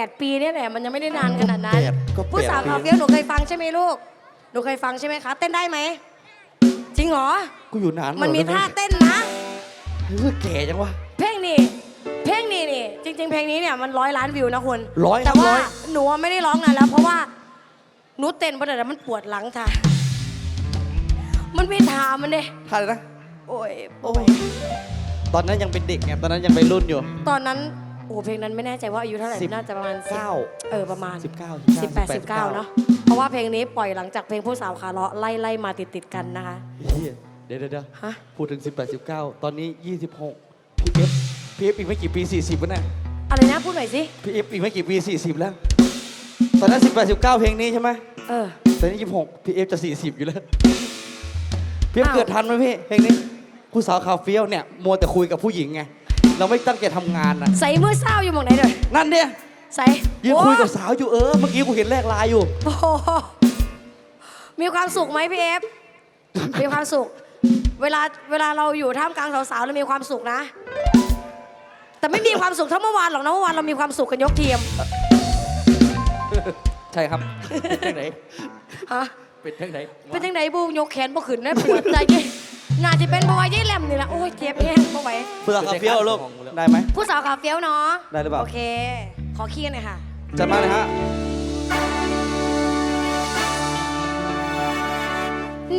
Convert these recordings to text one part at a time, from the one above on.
8 ปีเนี่ยแหละมันยังไม่ได้นานขนาดนั้น แปดก็แปดผู้สาวปีคาเฟียวหนูเคยฟังใช่ไหมลูก หนูเคยฟังใช่ไหมคะ เต้นได้ไหม จริงเหรอ กูอยู่นานมันมีเหรอท่าเต้นนะ เฮ้ยแก่จังวะ เพลงนี้ เพลงนี้นี่ จริง ๆ เพลงนี้เนี่ยมันร้อยล้านวิวนะคุณร้อยครับแต่ว่าร้อย หนูอะไม่ได้ร้องนานแล้ว เพราะว่าหนูเต้นเพราะแต่มันปวดหลังท่ามันไม่ทามันเด้ท่าอะไรนะ โอ้ยโอ้ยตอนนั้นยังเป็นเด็กไง ตอนนั้นยังเป็นรุ่นอยู่ ตอนนั้น โอ้เพลงนั้นไม่แน่ใจว่าอายุเท่าไหร่สิบน่าจะประมาณสิบเก้า เออประมาณสิบเก้าสิบแปดสิบเก้าเนาะเพราะว่าเพลงนี้ปล่อยหลังจากเพลงผู้สาวขาเลาะไล่ไล่มาติดติดๆกันนะคะ เหี้ยเดี๋ยวเดี๋ยวเดี๋ยวฮะ พูดถึง 18 19 ตอนนี้ 26 พี่เอฟพี่เอฟอีกไม่กี่ปี 40แล้วเนี่ยอะไรนะพูดหน่อยสิพี่เอฟอีกไม่กี่ปี 40 แล้ว ตอนนั้น 18 19 เพลงนี้ใช่ไหมเออ ตอนนี้ 26 พี่เอฟจะ 40 อยู่แล้ว พี่เอฟอ้าว เกิดทันไหมพี่ เพลงนี้ผู้สาวคาเฟียวเนี่ย มัวแต่คุยกับผู้หญิงไง เราไม่ตั้งใจทำงานอะใส่มือเศร้าอยู่หมองไหนเด้อนั่นเนี่ยใส่ยืนคุยกับสาวอยู่เออเมื่อกี้กูเห็นแลกไลายอยู่ โอ้โหมีความสุขไหมพี่เอฟ มีความสุข เวลาเวลาเราอยู่ท่ามกลางสาวๆเรามีความสุขนะ แต่ไม่มีความสุขเท่าเมื่อวานหรอกนะเมื่อวานเรามีความสุขกันยกทีมใช่ครับเป็นทางไหนฮะเป็นทางไหนเป็นจังไดบูยกแขนบ่ขึ้นนะปวดใจเย้ น่าจะเป็นบอยยี่แหลมนี่แหละโอ้ยเจ็บแห้งบ่ไหวผู้สาวคาเฟียวลูก ได้ไหม ผู้สาวขาเฟี้ยวเนาะได้หรือเปล่า โอเค ขอขี้กันหน่อยค่ะ จัดมาเลยฮะ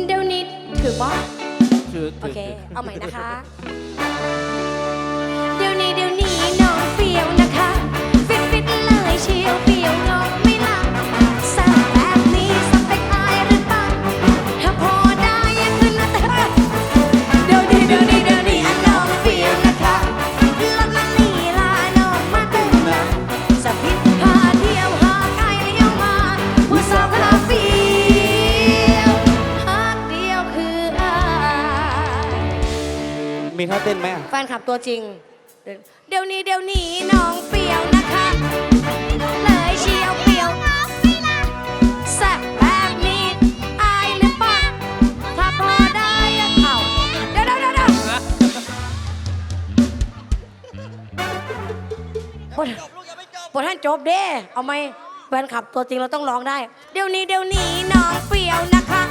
เดี๋ยวนี้ถือป่ะคือโอเค เอาใหม่นะคะ เดี๋ยวนี้เดี๋ยวนี้น้องเฟี้ยวนะคะ ฟิตฟิตเลยเชียว มีท่าเต้นไหมอะแฟนคลับตัวจริง เดี๋ยวนี้เดี๋ยวนี้น้องเปรียวนะคะ เลยเชียวเปรียวแซ่บแบบนี้อายหรือเปล่าถ้าพอได้อะเข่าเดี๋ยวเดี๋ยวเดี๋ยวเดี๋ยวบทบทท่านจบเด้ เอาไหมแฟนคลับตัวจริงเราต้องร้องได้ เดี๋ยวนี้เดี๋ยวนี้น้องเปรียวนะคะ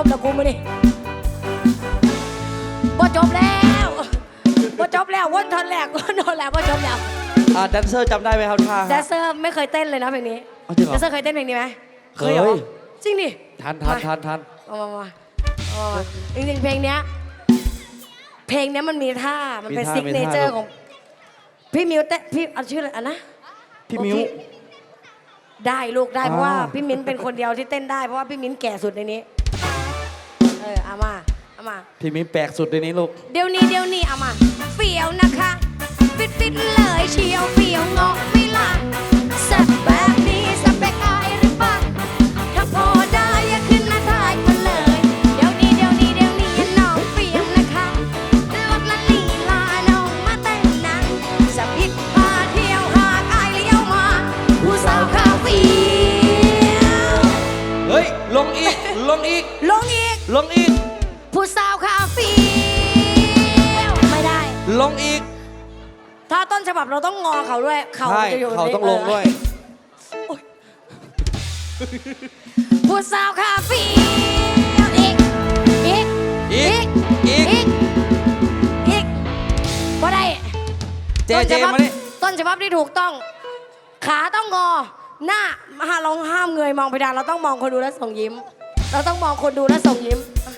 บ่จบแล้วกูมาดิบ่จบแล้วบ่จบแล้ววนทอนแรกวนทอนแรกบ่จบแล้วอ่าแดนเซอร์จำได้ไหมครับท่า แดนเซอร์ไม่เคยเต้นเลยนะเพลงนี้เอาจริงเหรอ แดนเซอร์เคยเต้นเพลงนี้ไหมเคยหรอจริงดิทันทันทันทันเอามามาเอามาจริงๆเพลงเนี้ยเพลงเนี้ยมันมีท่ามันเป็นมีท่าซิกมีเนท่าเจอลูร์กของพี่มิวเต้พี่เอาชื่ออะไรอะนะ พี่มิ้วโอเคได้ลูกได้เพราะว่าอ่า พี่มิ้นเป็นคนเดียวที่เต้นได้เพราะว่าพี่มิ้นแก่สุดในนี้ เออเอามาเอามา พี่มิ้วแปลกสุดในนี้ลูก เดี๋ยวนี้เดี๋ยวนี้เอามาเฟียวนะคะ ฟิตฟิตเลยเชียวเฟียวงอกไม่ลาแซ่ ลงอีก ลงอีก ลงอีก ลงอีก ผู้สาวคาเฟียวไม่ได้ ลงอีก ถ้าต้นฉบับเราต้องงอเขาด้วย เขาใช่จะอยู่เขาในต้องลงด้วย ผู้สาวคาเฟียวอีก อีก อีก อีก อีก อีกบ่ได้เจต้นเจฉบับมาดิต้นฉบับที่ถูกต้อง ขาต้องงอ หน้าห้าลองห้ามเงยมองเพดานเราต้องมองคนดูและส่งยิ้ม เราต้องมองคนดูและส่งยิ้มอะ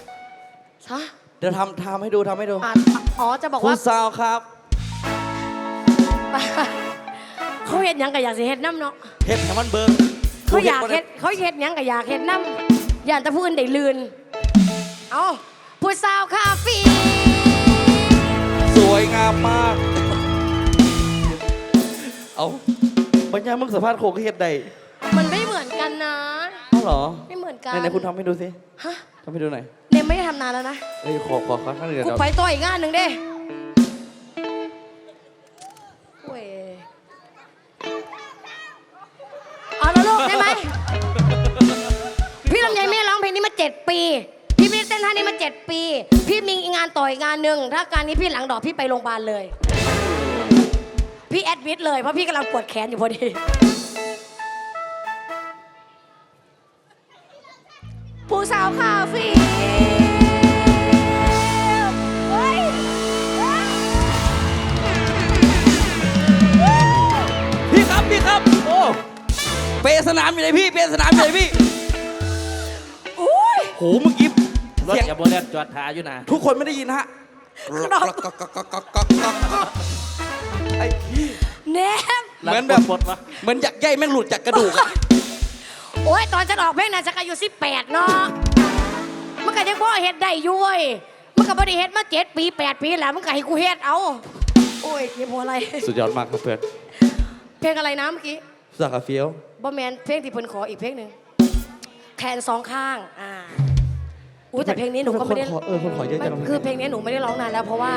ฮะเดี๋ยวทำทำให้ดูทำให้ดูอะอ๋อจะบอกคุว่าณสาวครับเขาเห็ดหยังกับอยากสิเห็ดน้ำเนาะเฮ็ดให้มันเบิ่งเขาอยากบ่ได้เห็ดเขาเห็ดหยังกับอยากเห็ดน้ำอยากจะพูดได้ลืนเอาผู้สาวคาเฟีสวยงามมาก เอา ปัญญามึงสัมภาษณ์โคกเฮ็ดได้มันไม่เหมือนกันนะเอ้าเหรอไม่เหมือนกันไหนๆคุณทำให้ดูสิฮะทำให้ดูหน่อยเนี่ยไม่ได้ทำนานแล้วนะเอ้ยขอขอขอครั้งหนึ่งเดี๋ยวกูเดี๋ยวไปต่ออีกงานหนึ่งเด้อ้ยเอาละลูกได้ไหมพี่ลำไยไม่ได้ร้องเพลงนี้มาเจ็ดปี พี่ไม่ได้เต้นท่านี้มาเจ็ดปี พี่มีงานต่อยงานหนึ่งถ้าการนี้พี่หลังดอกพี่ไปโรงพยาบาลเลย พี่แอดมิดเลยเพราะพี่กำลังปวดแขนอยู่พอดี ผู้สาวคาเฟีเฮ้ยพี่ครับพี่ครับ โอ้เปรย์สนามอยู่เลยพี่เปรย์สนามอยู่เลยพี่อุ้ยโหเมื่อกี้รถเสียงกับโบแลนจอดทาอยู่นะทุกคนไม่ได้ยินฮะข้างนอก ไอ้พี่แนมเหมือนแบบปลดวะเหมือนหยักใยแม่งหลุดจากกระดูกอะโอ้ยตอนฉันออกเพลงน่ะฉันอายุสิบแปดเนาะมันก็ยังพ่อเฮ็ดได้อยุ้ยมันก็บ่ได้เฮ็ดมาเจ็ดปีแปดปีแล้วมันก็ให้กูเฮ็ดเอาโอ้ยเจ็บหัวอะไรสุดยอดมากครับเพื่อนเพลงอะไรนะเมื่อกี้สักกาเฟียวบ่แมนเพลงที่เพิ่นขออีกเพลงหนึ่งแขนสองข้างอ่า อู้แต่เพลงนี้หนูก็ไม่ได้คนขอเออคนขอเยอะจังคือเพลงนี้หนูไม่ได้ร้องนานแล้วเพราะว่า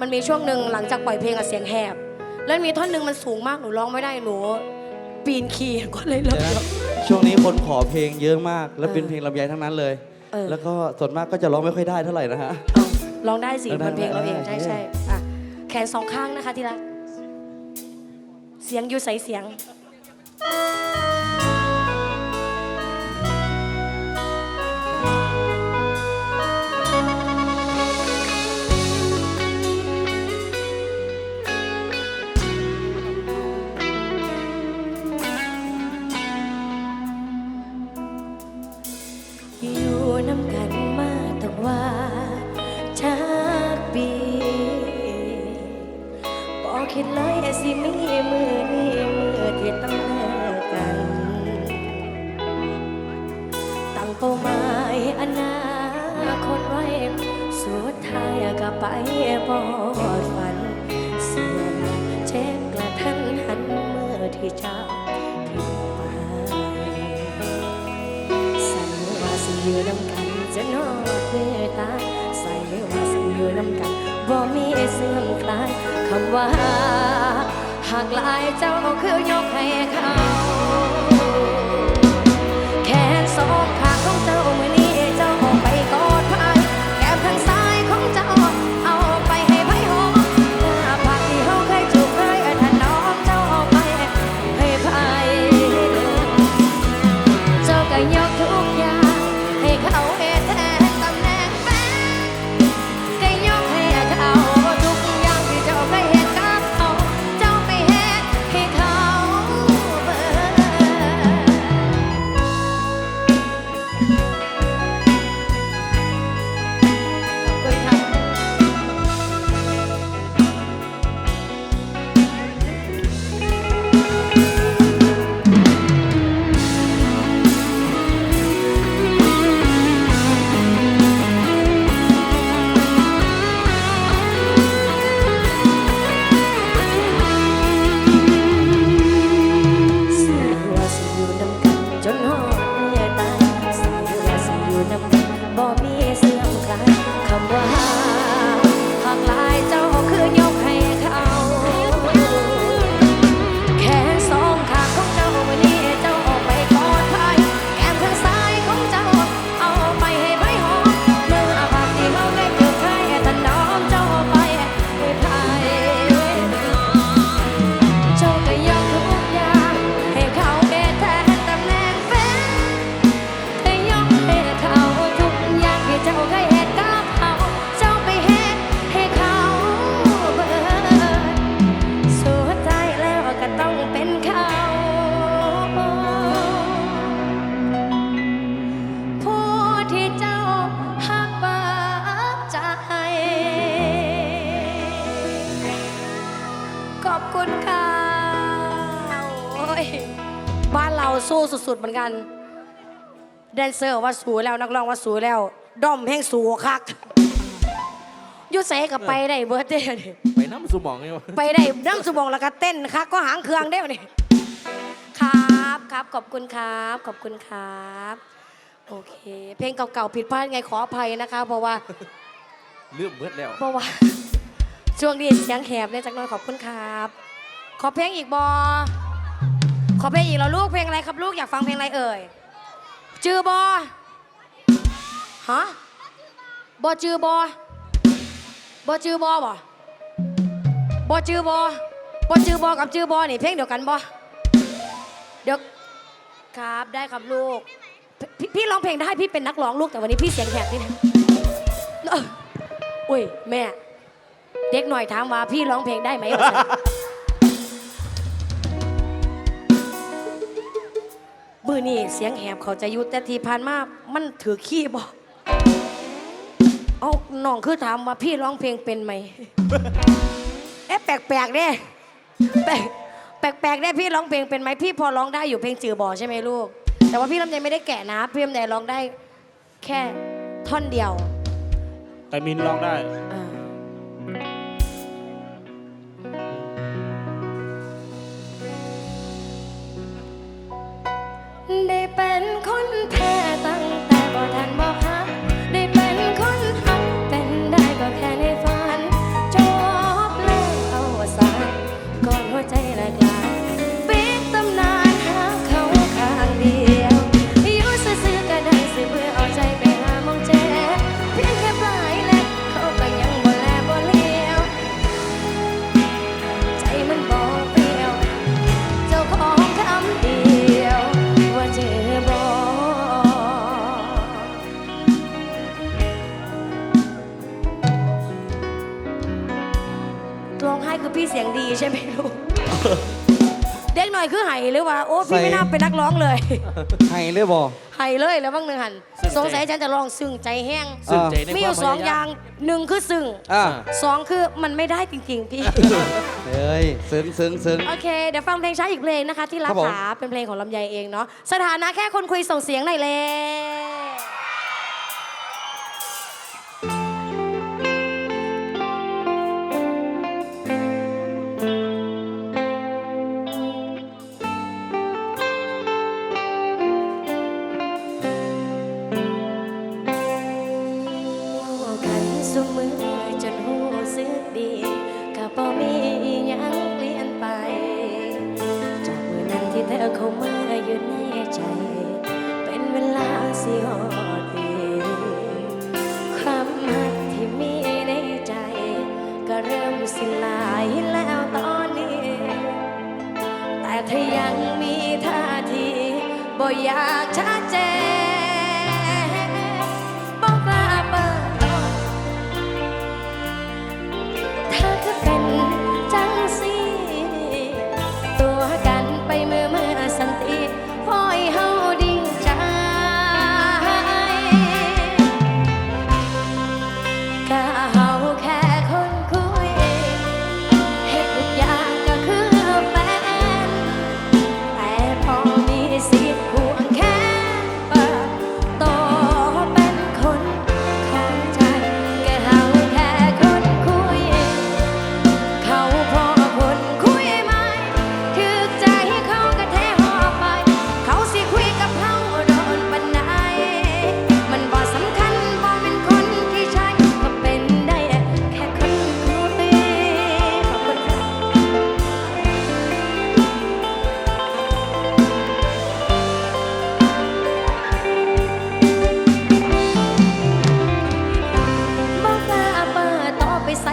มันมีช่วงหนึ่งหลังจากปล่อยเพลงอะเสียงแหบ แล้วมีท่อนหนึ่งมันสูงมากหนูร้องไม่ได้หนู ปีนคีย์ก็เลยเลิกเดี๋ยวนะช่วงนี้คนขอเพลงเยอะมาก แล้วเป็นเออเพลงลำไยทั้งนั้นเลย เออ แล้วก็ส่วนมากก็จะร้องไม่ค่อยได้เท่าไหร่นะฮะเอาร้องได้สิร้องได้มันเพลงเราเองได้ใช่ใช่อะแขนสองข้างนะคะที่รักเสียงอยู่ใสเสียง คิดเลยสิมีมือนี้มือที่ต้องเลิกกัน ตั้งเป้าหมายอนาคตไว้ สุดท้ายก็ไปบอดฝัน เสียเช็คกระทันหันเมื่อที่เจ้าทิ้งไปใส่ว่าสิอยู่นำกันจะนอดเมื่อตาใส่ว่าสิอยู่นำกัน บ่มีเสื่อมคลายคำว่าหากหลายเจ้าคือยกให้เขา สู้สุดๆเหมือนกัน แดนเซอร์ว่าสูแล้วนักร้องว่าสูแล้ว ด้อมแห่งสูคักอยุเสกับไปได้เบิร์ดเดย์นี่ไปน้ำสมองไงวะไปได้น้ำสมองแล้วก็เต้นคักก็หางเครื่องได้นี่ครับครับขอบคุณครับ ขอบคุณครับ โอเค เพลงเก่าๆผิดพลาดไงขออภัยนะคะ เพราะว่าเรื่องเบิดแล้ว เพราะว่า ช่วงนี้เสียงแหบเนี่ยจักหน่อยขอบคุณครับ ขอเพลงอีกบอ ขอเพลงอีกแล้วลูกเพลงอะไรครับลูกอยากฟังเพลงอะไรเอ่ยจือบอฮะบอจือบอบอจือบอบ่บอจือบอบอจือบอกับจือบอนี่เพลงเดียวกันบอเดี๋ยวครับได้ครับลูกพพี่ร้องเพลงได้พี่เป็นนักร้องลูกแต่วันนี้พี่เสียงแหบนิดนึงเอออุ้ยแม่ เด็กหน่อยถามว่าพี่ร้องเพลงได้ไหมวะ มือนี่เสียงแหบเขาจะอยุแต่ทีผ่านมามันถือขี้บอกเอาน้องคือถามว่าพี่ร้องเพลงเป็นไหมเอ๊ะแปลกๆเด้แปลกแปลกๆเด้พี่ร้องเพลงเป็นไหมพี่พอร้องได้อยู่เพลงจือบ่อใช่ไหมลูก แต่ว่าพี่ลำไยไม่ได้แกะนะพี่ลำไยร้องได้แค่ท่อนเดียว แต่มินร้องได้อ่ ใช่ไหมลูก เด็กหน่อยคือไห้หรือว่า โอ้พี่ไม่น่าเป็นนักร้องเลยให้เลยบ่ ไห้เลยแล้วบ้างหนึ่งหันซึ้งใจสงสัยฉันจะร้องซึ้งใจแห้ง ซึ่งใจในมีอควายู่มสองพยาอยาย่ามงหนึ่งคือซึ้งอะสองคือมันไม่ได้จริง ๆ พี่ เฮ้ยซึ้งซึ้งซึ้ง โอเค เดี๋ยวฟังเพลงช้าอีกเพลงนะคะ ที่รักครับผม ขาเป็นเพลงของลำไยเองเนาะ สถานะแค่คนคุยส่งเสียงหน่อยเลย อยากชัดเจน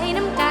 inem kan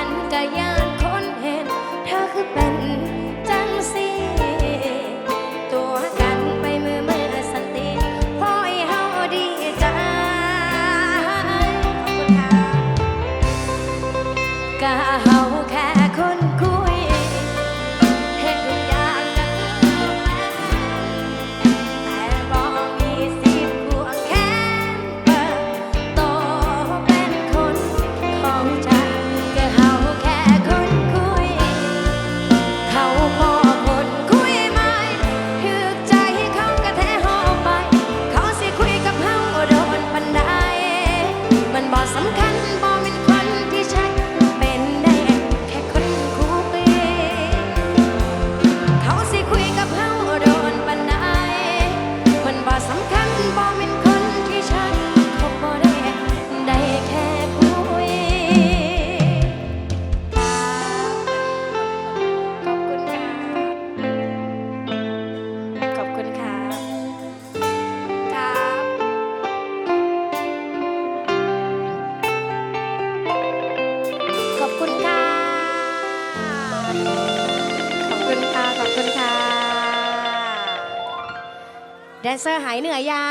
เซอร์หายเหนื่อยยั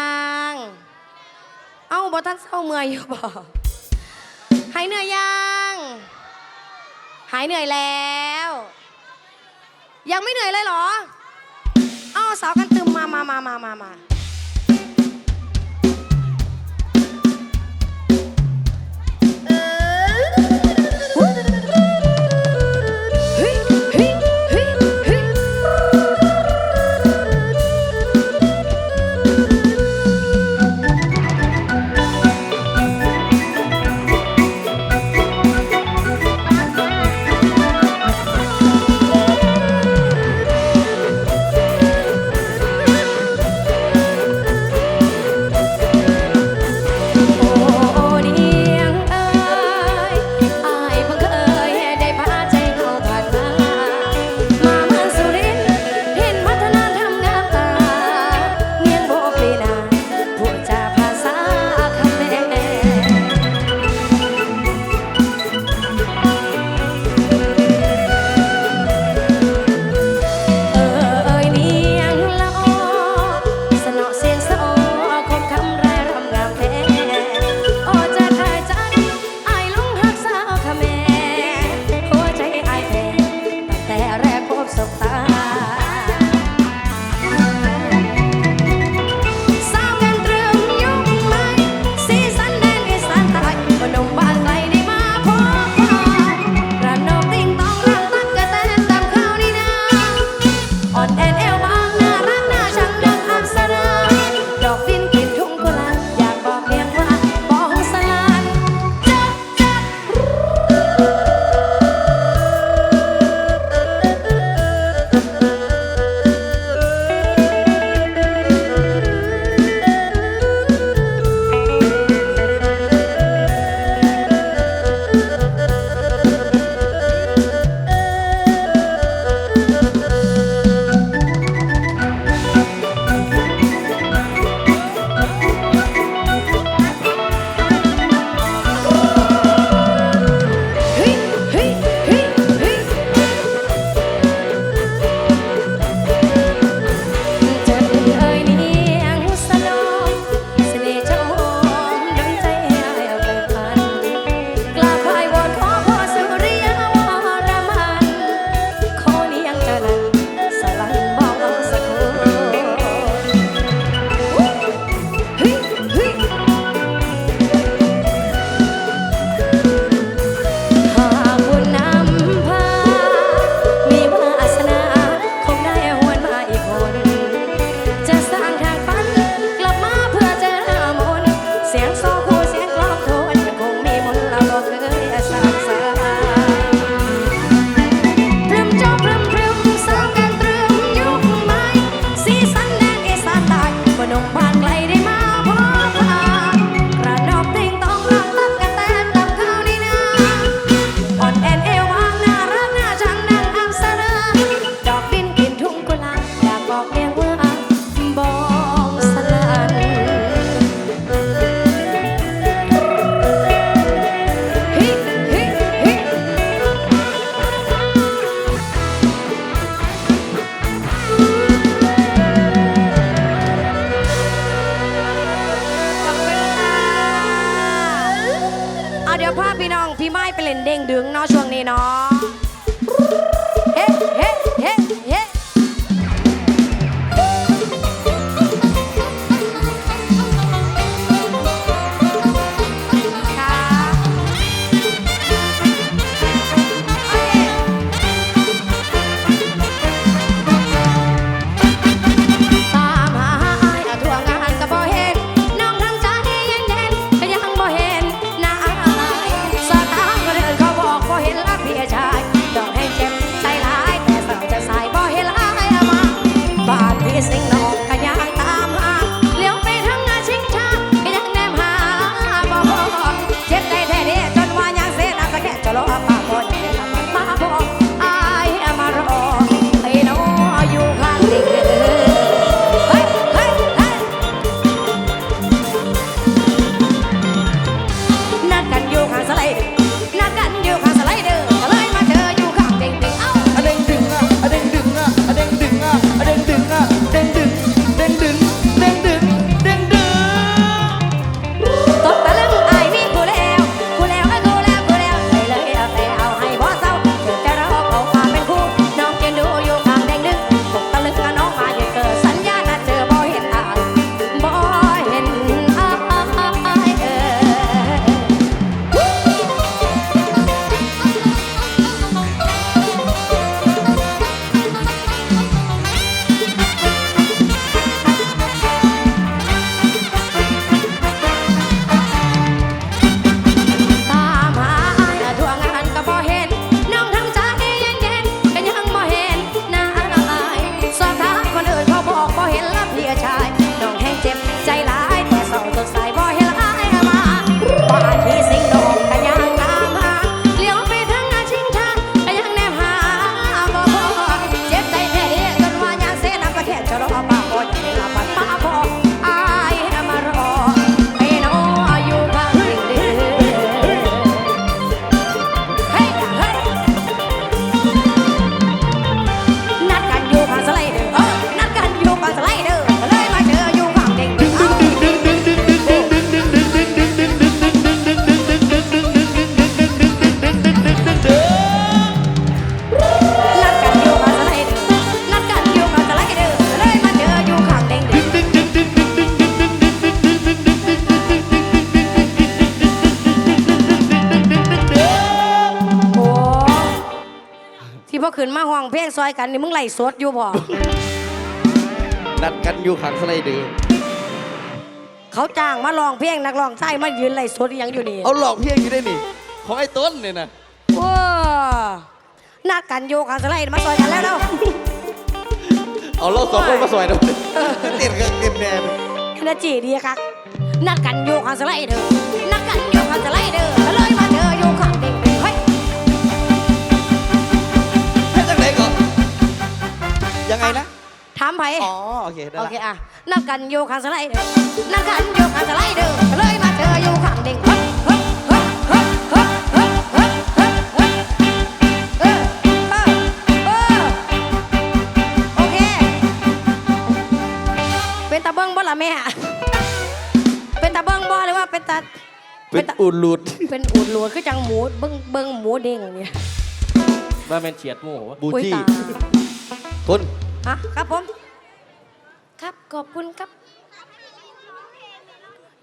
ง เอ้าบอท่านเศร้าเมื่อยอยู่บ่หายเหนื่อยยัง หายเหนื่อยแล้ว ยังไม่เหนื่อยเลยเหรอ เอ้าสาวกันตึมมามามามามามา นมาห้องเพลงซอยกันนี่มึงไล่สดอยู่บ่ นัดกันอยู่ขังสไลเดอร์เขาจ้างมาร้องเพลงนักร้องชายมายืนไล่สดอหยังอยู่นี่เอาหลอกเพี้ยงอยู่ได้นี่ของไอ้ต้นเนี่ยนะว้านัดกันโยกกันสไลด์มาซอยกันแล้วเนาะเอาเราสองคนมาสวยด้วยเต้นกันเต้นแน่เลยเอเนจีดีครับนัดกันโยกกันสไลด์เด้อนัดกันโยกกันสไลด์เด้อก็เลยมา ได้โอละเคอะนัดกันโยกกันสไลด์นัดกันโยกกันสไลด์เด้อเลยมาเจอโยกขังเด็กเฮ้ยเฮ้ยเฮ้ยเฮ้ยเฮ้ยเฮ้ยเฮ้ยเฮ้ยเฮ้ยเออเออเออโอเค เป็นตาเบิ้งบ่ล่ะแม่ เป็นตาเบิ้งบ่หรือว่าเป็นตา เป็นอุดหลุดเป็นอูดหลวดคือจังหมูเบิ้งเบิ้งหมูเด้งเนี่ยว่าเป็นเฉียดหมูวะบูอุ๊ยจี้ตายคุณฮะครับผม ครับขอบคุณครับ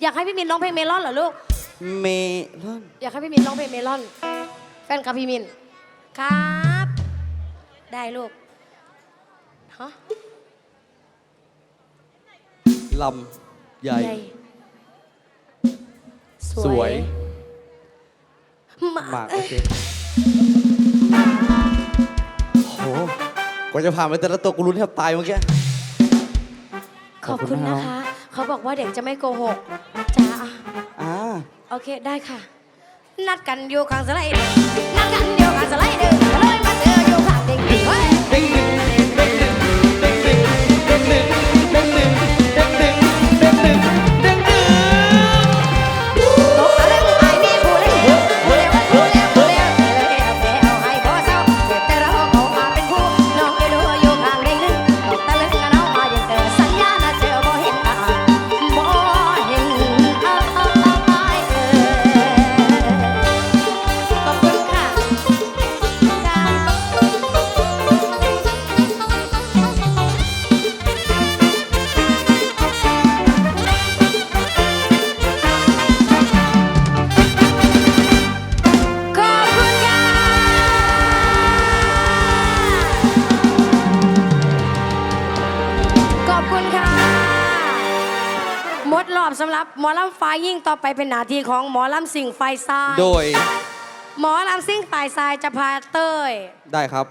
อยากให้พี่มินร้องเพลงเมลอนเหรอลูก เมลอน อยากให้พี่มินร้องเพลงเมลอน แฟนกับพี่มิน ครับ ได้ลูกฮะลำใหญ่ใหญ่สวยมามากโอเคโหกว่าจะผ่านไปแต่ละตัวกูรุ้นแทบตายเมื่อกี้ ขอบคุณขอบคุณนะมากคะ เขาบอกว่าเด็กจะไม่โกหกจ้าอ่าโอเคได้ค่ะ นัดกันอยู่ข้างสไลเดอร์นัดกันอยู่ข้างสไลเดอร์เลยมาเจออยู่ข้างเด็กเฮ้ย เป็นหน้าที่ของหมอลำสิ่งไฟทราย โดย หมอลำซิ่งฝ่ายทรายจะพาเต้ย ได้ครับ